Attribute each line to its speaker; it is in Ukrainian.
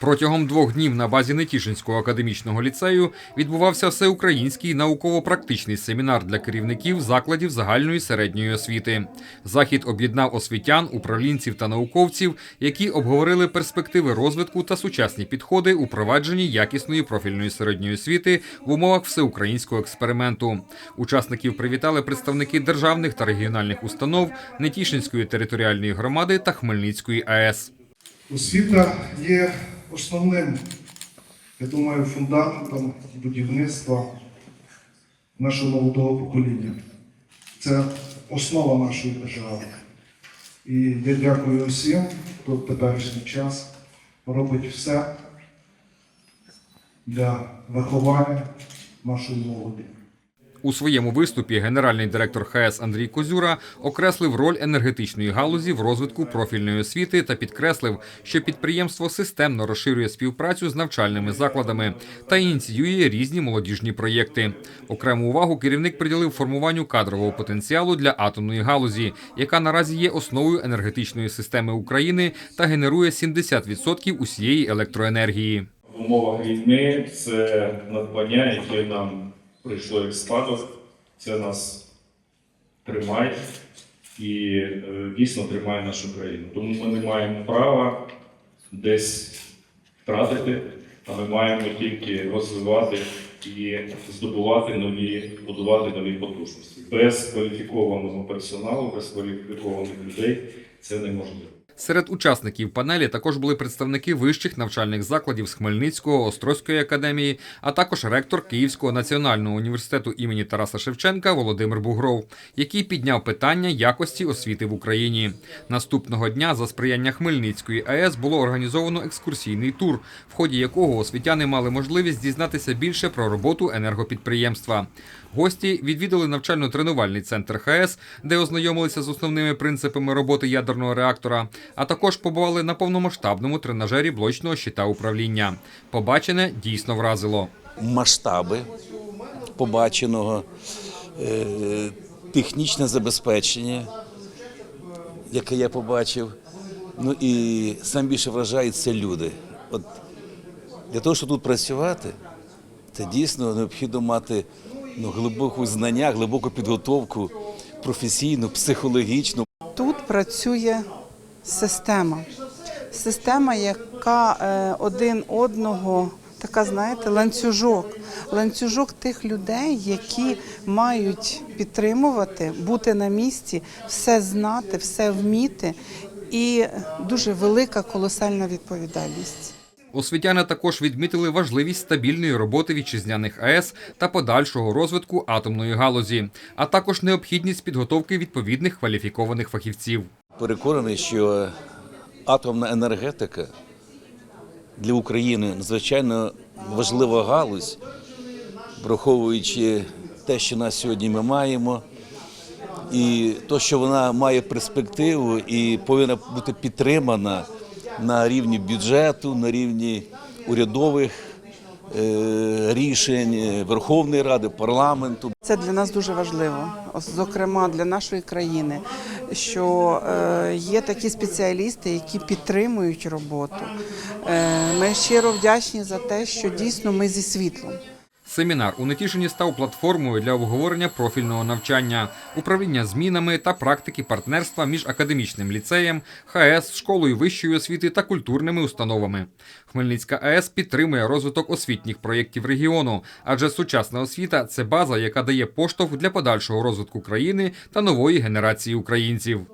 Speaker 1: Протягом двох днів на базі Нетішинського академічного ліцею відбувався всеукраїнський науково-практичний семінар для керівників закладів загальної середньої освіти. Захід об'єднав освітян, управлінців та науковців, які обговорили перспективи розвитку та сучасні підходи у провадженні якісної профільної середньої освіти в умовах всеукраїнського експерименту. Учасників привітали представники державних та регіональних установ Нетішинської територіальної громади та Хмельницької АЕС.
Speaker 2: Освіта є основним, я думаю, фундаментом будівництва нашого молодого покоління. Це основа нашої держави. І я дякую усім, хто в теперішній час робить все для виховання нашої молоді.
Speaker 1: У своєму виступі генеральний директор ХС Андрій Козюра окреслив роль енергетичної галузі в розвитку профільної освіти та підкреслив, що підприємство системно розширює співпрацю з навчальними закладами та ініціює різні молодіжні проєкти. Окрему увагу керівник приділив формуванню кадрового потенціалу для атомної галузі, яка наразі є основою енергетичної системи України та генерує 70% усієї електроенергії.
Speaker 3: В умовах війни це надбання, яке нам прийшло як спадок, це нас тримає і е, дійсно тримає нашу країну. Тому ми не маємо права десь втратити, а ми маємо тільки розвивати і здобувати нові, будувати нові потужності. Без кваліфікованого персоналу, без кваліфікованих людей це неможливо.
Speaker 1: Серед учасників панелі також були представники вищих навчальних закладів з Хмельницького, Острозької академії, а також ректор Київського національного університету імені Тараса Шевченка Володимир Бугров, який підняв питання якості освіти в Україні. Наступного дня за сприяння Хмельницької АЕС було організовано екскурсійний тур, в ході якого освітяни мали можливість дізнатися більше про роботу енергопідприємства. Гості відвідали навчально-тренувальний центр ХАЕС, де ознайомилися з основними принципами роботи ядерного реактора, а також побували на повномасштабному тренажері блочного щита управління. Побачене дійсно вразило.
Speaker 4: масштаби побаченого, е, технічне забезпечення, яке я побачив. Ну і сам більше вражає це люди. От для того, щоб тут працювати, це дійсно необхідно мати ну, глибоку знання, глибоку підготовку професійну, психологічну.
Speaker 5: Тут працює система. Система, яка е, один одного, така, знаєте, ланцюжок. Ланцюжок тих людей, які мають підтримувати, бути на місці, все знати, все вміти, і дуже велика колосальна відповідальність.
Speaker 1: Освітяни також відмітили важливість стабільної роботи вітчизняних АЕС та подальшого розвитку атомної галузі, а також необхідність підготовки відповідних кваліфікованих фахівців.
Speaker 4: Переконаний, що атомна енергетика для України надзвичайно важлива галузь, враховуючи те, що нас сьогодні ми маємо, і те, що вона має перспективу і повинна бути підтримана на рівні бюджету, на рівні урядових е, рішень Верховної Ради, парламенту.
Speaker 5: Це для нас дуже важливо, зокрема для нашої країни, що е, є такі спеціалісти, які підтримують роботу. Е, Ми щиро вдячні за те, що дійсно ми зі світлом.
Speaker 1: Семінар у Нетішині став платформою для обговорення профільного навчання, управління змінами та практики партнерства між академічним ліцеєм, ХАЕС, школою вищої освіти та культурними установами. Хмельницька АЕС підтримує розвиток освітніх проєктів регіону, адже сучасна освіта це база, яка дає поштовх для подальшого розвитку країни та нової генерації українців.